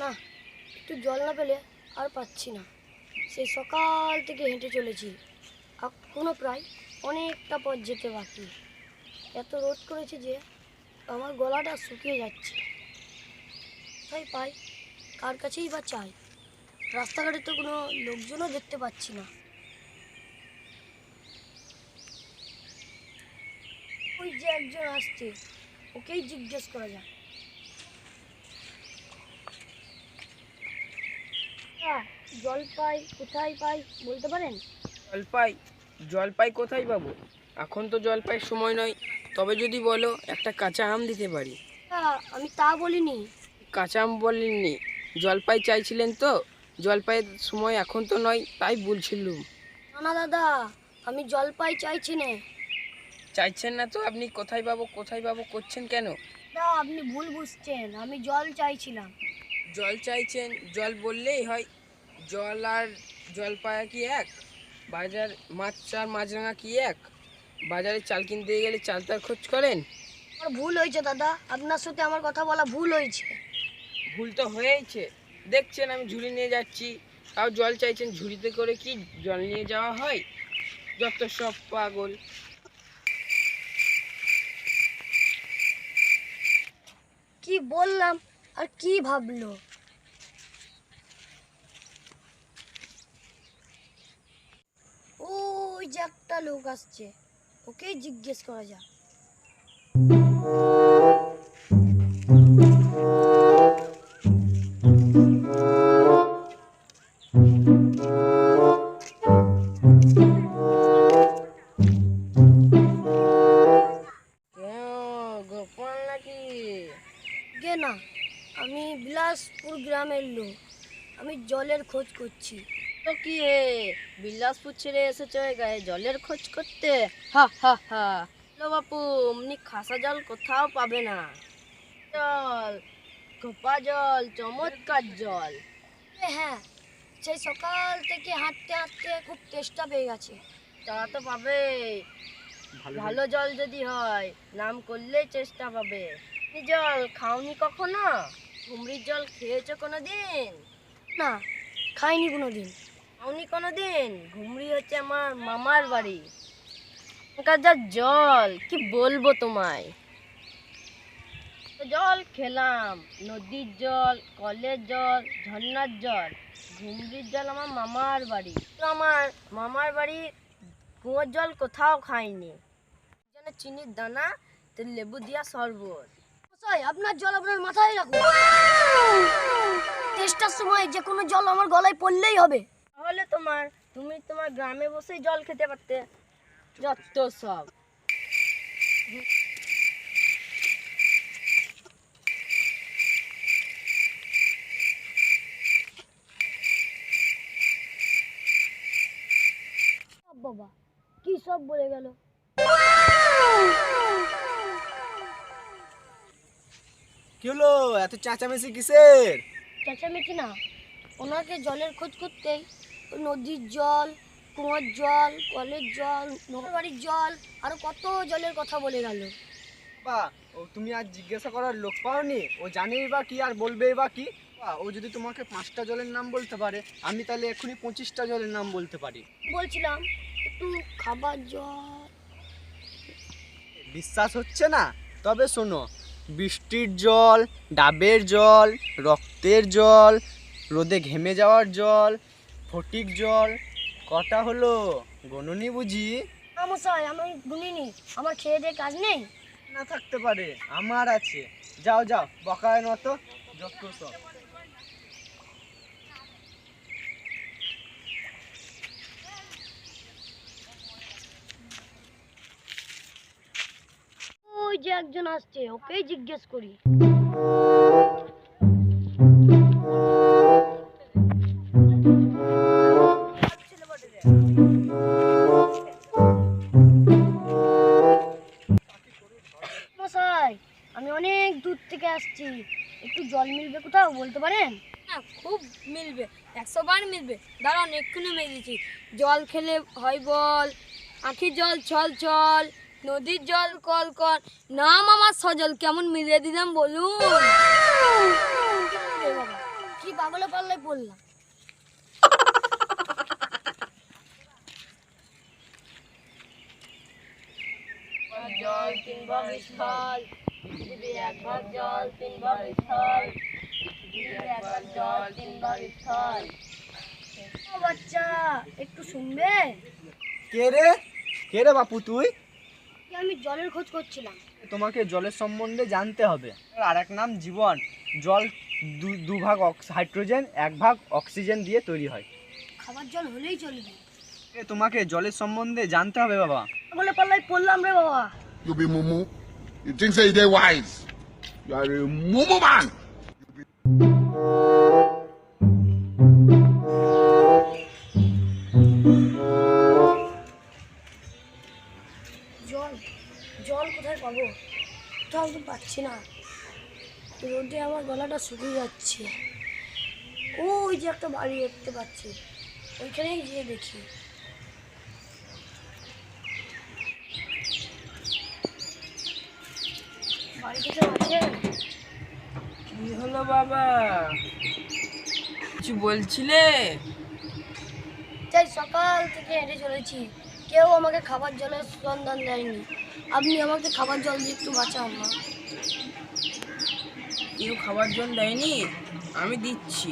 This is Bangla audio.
না একটু জল না পেলে আর পাচ্ছি না। সেই সকাল থেকে হেঁটে চলেছি। এখনও প্রায় অনেকটা পথ যেতে বাকি। এত রোদ করেছে যে আমার গলাটা শুকিয়ে যাচ্ছে। তাই পাই? কার কাছেই বা চাই? রাস্তাঘাটে তো কোনো লোকজনও দেখতে পাচ্ছি না। ওই যে একজন আসছে, ওকেই জিজ্ঞেস করা যাক। হ্যাঁ জল কোথায় পাই বলতে পারেন? জলপাই জলপাই কোথায় পাবো? এখন তো জলপাই সময় নয়। তবে যদি বলো একটা কাঁচা আম দিতে পারি। আমি তা বলিনি। কাঁচা আম বলেননি জলপাই চাইছিলেন তো। জলপাইয়ের সময় এখন তো নয় তাই বলছিলুম। না না দাদা আমি জলপাই চাইছি না। চাইছেন না তো? আপনি কোথায় পাবো কোথায় পাবো করছেন কেন? না আপনি ভুল বুঝছেন। আমি জল চাইছিলাম। জল চাইছেন জল বললেই হয় জল আর জলপায়া কি এক? বাজার মাছ আর মাছরাঙা কি এক? বাজারে চাল কিনতে গেলে চাল তার খোঁজ করেন? আমার ভুল হয়েছে দাদা আপনার সাথে আমার কথা বলা ভুল হয়েছে। ভুল তো হয়েছে। দেখছেন আমি ঝুড়ি নিয়ে যাচ্ছি। তাও জল চাইছেন ঝুড়িতে করে কি জল নিয়ে যাওয়া হয়? যত সব পাগল। কি বললাম? আর কি ভাবলো? ওই যে একটা লোক আসছে ওকেই জিজ্ঞেস করা যাক। জলের খোঁজ করছি। তো কি হে? বিলাসপুর ছেড়ে এসেছ গায়ে জলের খোঁজ করতে? হা হা হা। বাপু অমনি খাসা জল কোথাও পাবে না। জল খোপা জল চমৎকার জল। এ হ্যাঁ সেই সকাল থেকে হাঁটতে হাঁটতে খুব চেষ্টা পেয়ে গেছে। তারা তো পাবে ভালো জল। যদি হয় নাম করলেই চেষ্টা পাবে। জল খাওনি কখনো? ঘুমরির জল খেয়েছো কোনো দিন না, খাইনি কোনো দিন খাওনি কোনো দিন ঘুমরি হচ্ছে আমার মামার বাড়ি। ওখানকার যা জল, কি বলব তোমায়? জল খেলাম, নদীর জল, কলের জল, ঝর্ণার জল, ঘুমরির জল আমার মামার বাড়ি। তো আমার মামার বাড়ি কুয়োর জল কোথাও খাইনি। চিনির দানা লেবু দিয়া শরবত। আপনার জল আপনার মাথায় রাখুন। টেস্টার সময় যে কোনো জল আমার গলায় পড়লেই হবে। তাহলে তোমার তুমি তোমার গ্রামে বসেই জল খেতে পারতে। যত সব। সব বাবা কি সব বলে গেল? কি হলো? এত চেঁচামেচি কিসের? চেঁচামেচি না। ওনাকে জলের খোঁজ করতেই নদীর জল কুয়োর জল কলের জল বাড়ির জল আরও কত জলের কথা বলে গেল। বা ও তুমি আর জিজ্ঞাসা করার লোক পাওনি? ও জানেই বা কি আর বলবেই বা কি? বা, ও যদি তোমাকে পাঁচটা জলের নাম বলতে পারে আমি তাহলে এখনই পঁচিশটা জলের নাম বলতে পারি। বলছিলাম একটু খাবার জল। বিশ্বাস হচ্ছে না? তবে শোনো বৃষ্টির জল ডাবের জল রক্তের জল রোদে ঘেমে যাওয়ার জল ফটিক জল। কটা হলো? গণনি বুঝি? আমসাই মশাই আমি গুনিনি। আমার খেয়ে দিয়ে কাজ নেই। না থাকতে পারে আমার আছে। যাও যাও বকায় মতো যত সব। ওই যে একজন আসছে, ওকেই জিজ্ঞেস করি। মশাই, আমি অনেক দূর থেকে আসছি। একটু জল মিলবে কোথাও বলতে পারেন? হ্যাঁ খুব মিলবে, একশো বার মিলবে। দাঁড়ান, এক্ষুনি মেরেছি জল খেলে হয় বল আঁখি জল, ছল ছল। নদীর জল কল কল। নাম আমার সজল কেমন মিলিয়ে দিলাম বলুন? কি পাগলে পাল্লায় বললাম? জল তিন ভাগ স্থল। পৃথিবীর এক জল তিন ভাগ স্থল। পৃথিবীর এক জল তিন ভাগ স্থল বাচ্চা একটু শুনবে? কে রে? কে রে বাপু তুই? আমি জলের খোঁজ করছিলাম। তোমাকে জলের সম্বন্ধে জানতে হবে। আর এক নাম জীবন। জল দু- দুভাগ অক্স- হাইড্রোজেন এক ভাগ অক্সিজেন দিয়ে তৈরি হয়। খাবার জল হলেই চলবে। এ, তোমাকে জলের সম্বন্ধে জানতে হবে বাবা। বলে পাল্লায় পড়লাম রে বাবা। You be mumu. You think say they wise. You are a mumu man. পাচ্ছি না। রোদে আমার গলাটা শুকিয়ে যাচ্ছে। ও ওই যে একটা বাড়ি দেখতে পাচ্ছি। ওইখানেই গিয়ে দেখি। বাড়িতে কেউ আছেন কি হলো বাবা? কিছু বলছিলে? তাই সকাল থেকে হেঁটে চলেছি। কেউ আমাকে খাবার জলের সন্ধান দেয়নি। আপনি আমাকে খাবার জল দিয়ে একটু বাঁচান না কেউ খাবার জল দেয়নি আমি দিচ্ছি।